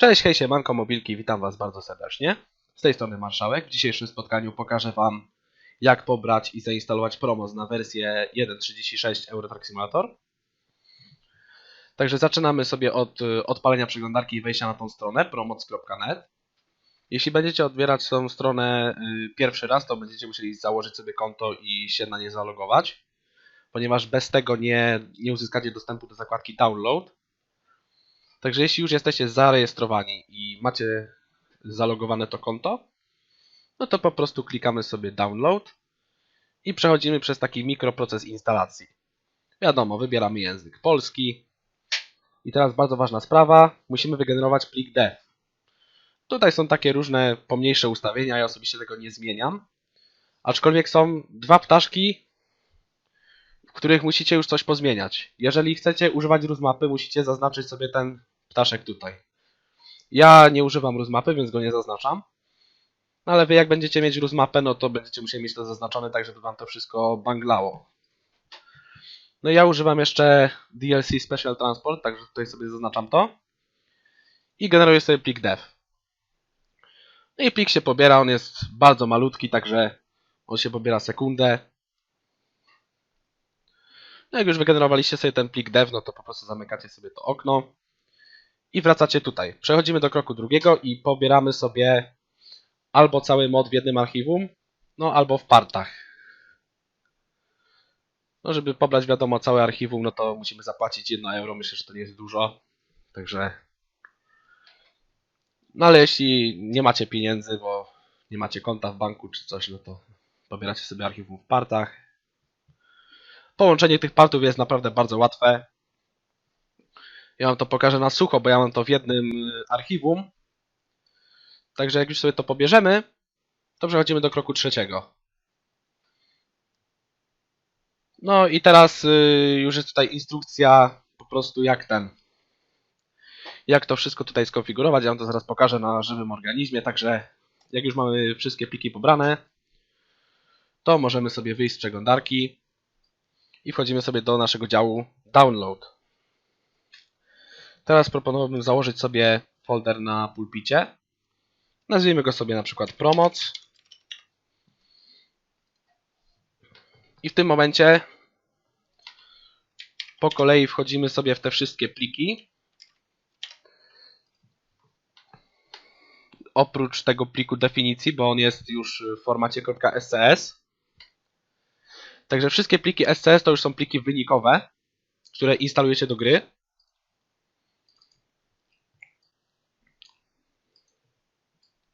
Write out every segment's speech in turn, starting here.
Cześć, hej, siemanko, mobilki, witam Was bardzo serdecznie. Z tej strony Marszałek. W dzisiejszym spotkaniu pokażę Wam, jak pobrać i zainstalować promos na wersję 1.36 Eurotrack Simulator. Także zaczynamy sobie od y, odpalenia przeglądarki i wejścia na tą stronę promoc.net. Jeśli będziecie odbierać tą stronę y, pierwszy raz, to będziecie musieli założyć sobie konto i się na nie zalogować, ponieważ bez tego nie, nie uzyskacie dostępu do zakładki Download. Także jeśli już jesteście zarejestrowani i macie zalogowane to konto, no to po prostu klikamy sobie download i przechodzimy przez taki mikroproces instalacji. Wiadomo, wybieramy język polski. I teraz bardzo ważna sprawa, musimy wygenerować plik dev. Tutaj są takie różne pomniejsze ustawienia, ja osobiście tego nie zmieniam. Aczkolwiek są dwa ptaszki, w których musicie już coś pozmieniać. Jeżeli chcecie używać rootmapy, musicie zaznaczyć sobie ten ptaszek tutaj. Ja nie używam rootmapy, więc go nie zaznaczam. No ale wy jak będziecie mieć rootmapę, no to będziecie musieli mieć to zaznaczone tak, żeby wam to wszystko banglało. No ja używam jeszcze DLC Special Transport, także tutaj sobie zaznaczam to. I generuję sobie plik dev. No i plik się pobiera, on jest bardzo malutki, także on się pobiera sekundę. No jak już wygenerowaliście sobie ten plik dev, no to po prostu zamykacie sobie to okno i wracacie tutaj. Przechodzimy do kroku drugiego i pobieramy sobie albo cały mod w jednym archiwum, no albo w partach. No żeby pobrać wiadomo całe archiwum, no to musimy zapłacić 1 euro, myślę, że to nie jest dużo. Także no ale jeśli nie macie pieniędzy, bo nie macie konta w banku czy coś, no to pobieracie sobie archiwum w partach. Połączenie tych partów jest naprawdę bardzo łatwe. Ja wam to pokażę na sucho, bo ja mam to w jednym y, archiwum. Także jak już sobie to pobierzemy, to przechodzimy do kroku trzeciego. No i teraz y, już jest tutaj instrukcja po prostu jak ten. Jak to wszystko tutaj skonfigurować. Ja wam to zaraz pokażę na żywym organizmie. Także jak już mamy wszystkie pliki pobrane, to możemy sobie wyjść z przeglądarki i wchodzimy sobie do naszego działu Download. Teraz proponowałbym założyć sobie folder na pulpicie. Nazwijmy go sobie na przykład Promoc. I w tym momencie po kolei wchodzimy sobie w te wszystkie pliki. Oprócz tego pliku definicji, bo on jest już w formacie .scs. Także wszystkie pliki SCS to już są pliki wynikowe, które instalujecie do gry.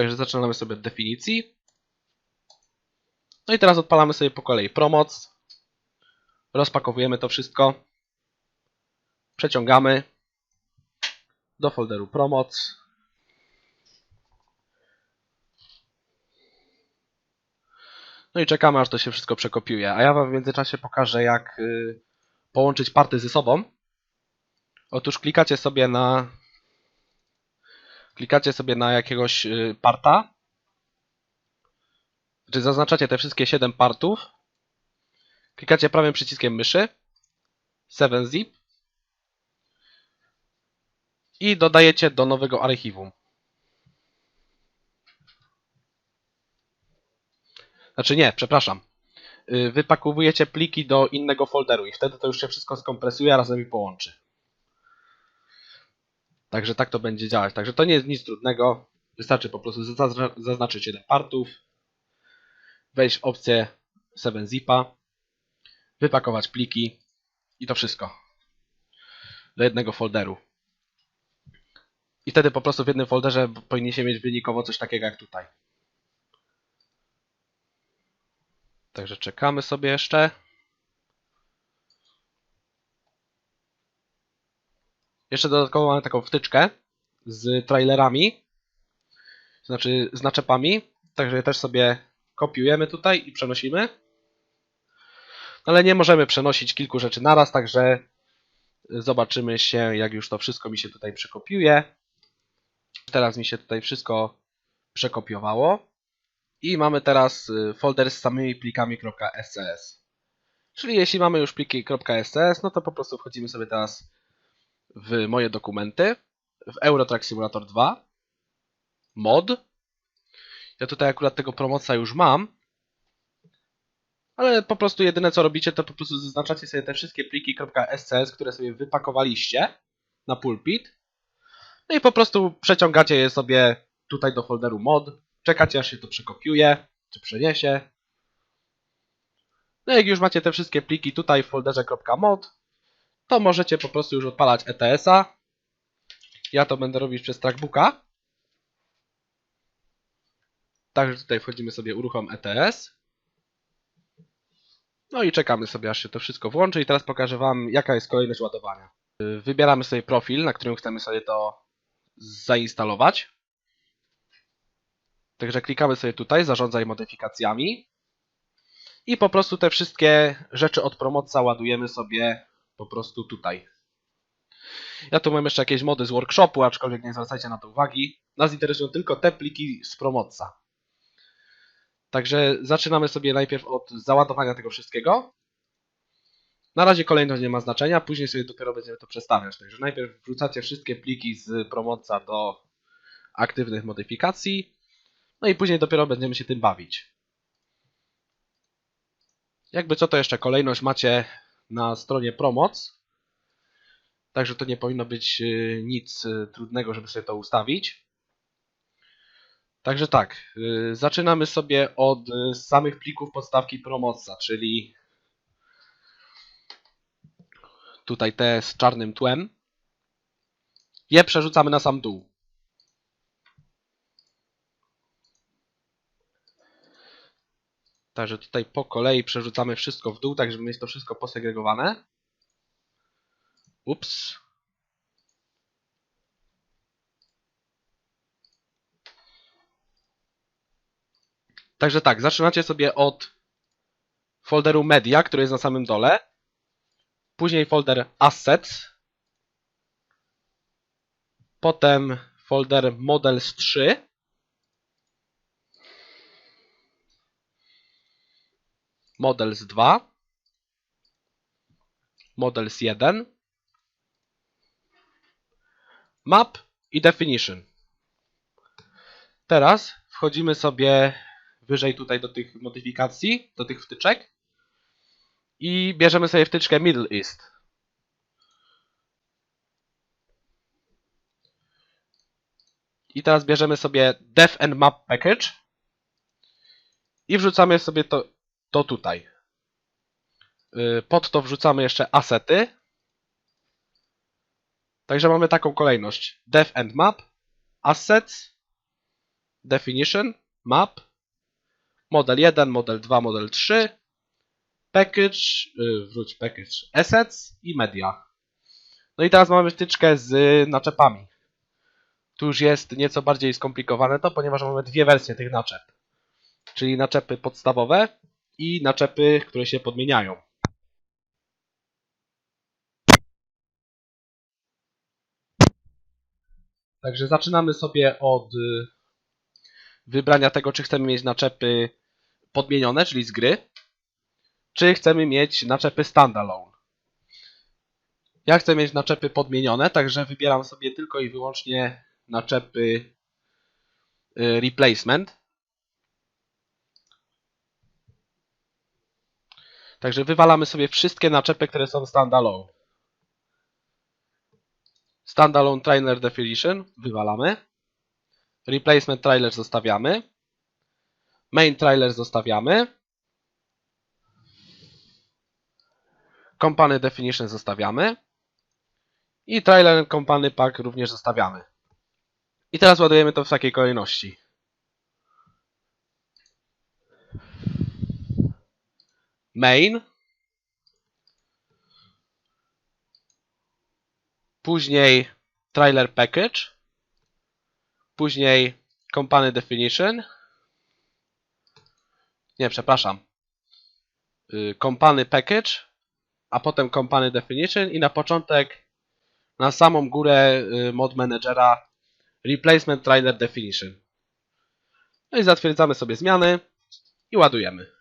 Także zaczynamy sobie od definicji. No i teraz odpalamy sobie po kolei promoc. Rozpakowujemy to wszystko. Przeciągamy do folderu promoc. No i czekamy aż to się wszystko przekopiuje. A ja Wam w międzyczasie pokażę jak y, połączyć party ze sobą. Otóż klikacie sobie na klikacie sobie na jakiegoś y, parta, czy zaznaczacie te wszystkie 7 partów, klikacie prawym przyciskiem myszy, 7zip i dodajecie do nowego archiwum. Znaczy nie, przepraszam. Y, Wypakowujecie pliki do innego folderu i wtedy to już się wszystko skompresuje, a razem i połączy. Także tak to będzie działać. Także to nie jest nic trudnego. Wystarczy po prostu zazna- zaznaczyć jeden partów, wejść w opcję 7zipa, wypakować pliki i to wszystko do jednego folderu. I wtedy po prostu w jednym folderze powinniście mieć wynikowo coś takiego jak tutaj. Także czekamy sobie jeszcze. Jeszcze dodatkowo mamy taką wtyczkę z trailerami, znaczy z naczepami, także je też sobie kopiujemy tutaj i przenosimy. Ale nie możemy przenosić kilku rzeczy naraz, także zobaczymy się, jak już to wszystko mi się tutaj przekopiuje. Teraz mi się tutaj wszystko przekopiowało. I mamy teraz y, folder z samymi plikami .scs. Czyli jeśli mamy już pliki .scs, no to po prostu wchodzimy sobie teraz w moje dokumenty. w Eurotrack Simulator 2, mod. Ja tutaj akurat tego promocja już mam, ale po prostu jedyne co robicie, to po prostu zaznaczacie sobie te wszystkie pliki .scs, które sobie wypakowaliście na pulpit. No i po prostu przeciągacie je sobie tutaj do folderu mod, czekacie aż się to przekopiuje, czy przeniesie. No jak już macie te wszystkie pliki tutaj w folderze .mod, to możecie po prostu już odpalać ETS-a. Ja to będę robić przez trackbooka. Także tutaj wchodzimy sobie uruchom ETS. No i czekamy sobie aż się to wszystko włączy i teraz pokażę Wam jaka jest kolejność ładowania. Yy, Wybieramy sobie profil, na którym chcemy sobie to zainstalować. Także klikamy sobie tutaj, zarządzaj modyfikacjami. I po prostu te wszystkie rzeczy od promotca ładujemy sobie po prostu tutaj. Ja tu mam jeszcze jakieś mody z workshopu, aczkolwiek nie zwracajcie na to uwagi. Nas interesują tylko te pliki z promotca. Także zaczynamy sobie najpierw od załadowania tego wszystkiego. Na razie kolejność nie ma znaczenia, później sobie dopiero będziemy to przestawiać. Także najpierw wrzucacie wszystkie pliki z promotca do aktywnych modyfikacji. No i później dopiero będziemy się tym bawić. Jakby co to jeszcze kolejność macie na stronie Promoc. Także to nie powinno być y, nic y, trudnego, żeby sobie to ustawić. Także tak, y, zaczynamy sobie od samych plików podstawki Promoca, czyli tutaj te z czarnym tłem. Je przerzucamy na sam dół. Także tutaj po kolei przerzucamy wszystko w dół, tak żeby mieć to wszystko posegregowane. Ups. Także tak, zaczynacie sobie od folderu media, który jest na samym dole. Później folder assets. Potem folder models 3. Models 2. Models 1. Map i Definition. Teraz wchodzimy sobie wyżej tutaj do tych modyfikacji, do tych wtyczek i bierzemy sobie wtyczkę Middle East. I teraz bierzemy sobie Def and Map Package i wrzucamy sobie to, to tutaj. Yy, Pod to wrzucamy jeszcze asety. Także mamy taką kolejność. Def and Map, Assets, Definition, Map, Model 1, Model 2, Model 3, Package, yy, wróć Package, Assets i Media. No i teraz mamy wtyczkę z naczepami. Tu już jest nieco bardziej skomplikowane to, ponieważ mamy dwie wersje tych naczep. Czyli naczepy podstawowe i naczepy, które się podmieniają. Także zaczynamy sobie od y, wybrania tego, czy chcemy mieć naczepy podmienione, czyli z gry, czy chcemy mieć naczepy standalone. Ja chcę mieć naczepy podmienione, także wybieram sobie tylko i wyłącznie naczepy y, replacement. Także wywalamy sobie wszystkie naczepy, które są standalone. Standalone Trailer Definition wywalamy. Replacement Trailer zostawiamy. Main Trailer zostawiamy. Company Definition zostawiamy. I Trailer Company Pack również zostawiamy. I teraz ładujemy to w takiej kolejności. Main. Później Trailer Package. Później Company Definition. Nie, przepraszam. Y, Company Package, a potem Company Definition i na początek na samą górę y, mod managera Replacement Trailer Definition. No i zatwierdzamy sobie zmiany i ładujemy.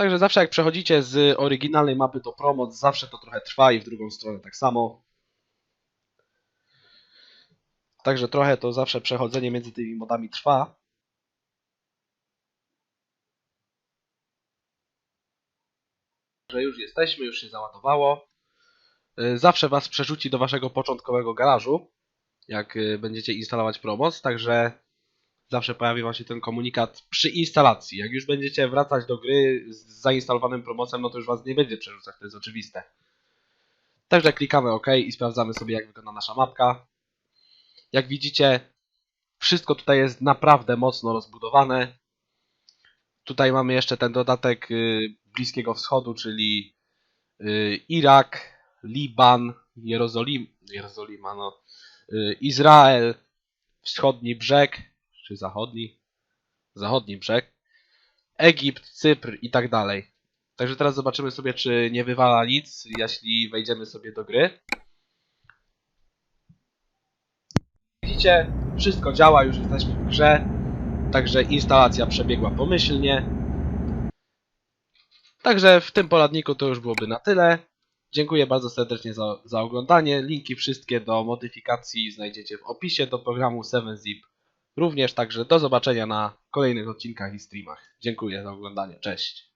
Także zawsze jak przechodzicie z oryginalnej mapy do promoc, zawsze to trochę trwa i w drugą stronę tak samo. Także trochę to zawsze przechodzenie między tymi modami trwa. Że już jesteśmy, już się załadowało. Y, Zawsze Was przerzuci do Waszego początkowego garażu, jak y, będziecie instalować promoc, także zawsze pojawi Wam się ten komunikat przy instalacji. Jak już będziecie wracać do gry z zainstalowanym promocem, no to już Was nie będzie przerzucać, to jest oczywiste. Także klikamy OK i sprawdzamy sobie, jak wygląda nasza mapka. Jak widzicie, wszystko tutaj jest naprawdę mocno rozbudowane. Tutaj mamy jeszcze ten dodatek y, Bliskiego Wschodu, czyli y, Irak, Liban, Jerozolim, Jerozolima, no, y, Izrael, wschodni brzeg, czy zachodni, zachodni brzeg, Egipt, Cypr i tak dalej. Także teraz zobaczymy sobie, czy nie wywala nic, jeśli wejdziemy sobie do gry. Widzicie, wszystko działa, już jesteśmy w grze, także instalacja przebiegła pomyślnie. Także w tym poradniku to już byłoby na tyle. Dziękuję bardzo serdecznie za, za oglądanie. Linki wszystkie do modyfikacji znajdziecie w opisie do programu 7zip. Również także do zobaczenia na kolejnych odcinkach i streamach. Dziękuję za oglądanie. Cześć.